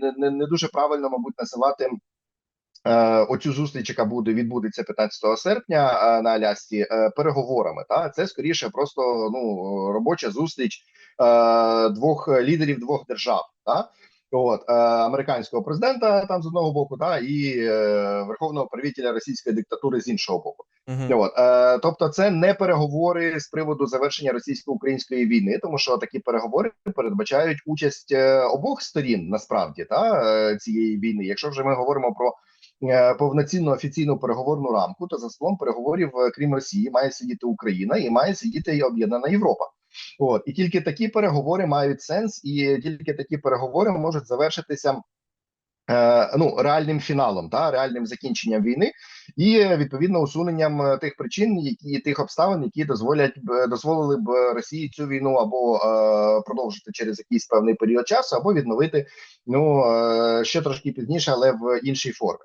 не, не, дуже правильно, мабуть, називати. е, Оцю зустріч, яка буде відбудеться 15 серпня е, на Алясці, е, переговорами. Та це скоріше просто ну робоча зустріч е, двох лідерів двох держав. Та от е, американського президента там з одного боку, та і е, верховного правителя російської диктатури з іншого боку. Мгм. От е, тобто, це не переговори з приводу завершення російсько-української війни, тому що такі переговори передбачають участь е, обох сторін насправді та е, цієї війни. Якщо вже ми говоримо про е, повноцінну офіційну переговорну рамку, то за столом переговорів, крім Росії, має сидіти Україна і має сидіти і об'єднана Європа. От і тільки такі переговори мають сенс, і тільки такі переговори можуть завершитися. Е, Ну, реальним фіналом, та реальним закінченням війни, і відповідно усуненням е, тих причин, які тих обставин, які дозволять дозволили б Росії цю війну або е, продовжити через якийсь певний період часу, або відновити ну е, ще трошки пізніше, але в іншій формі.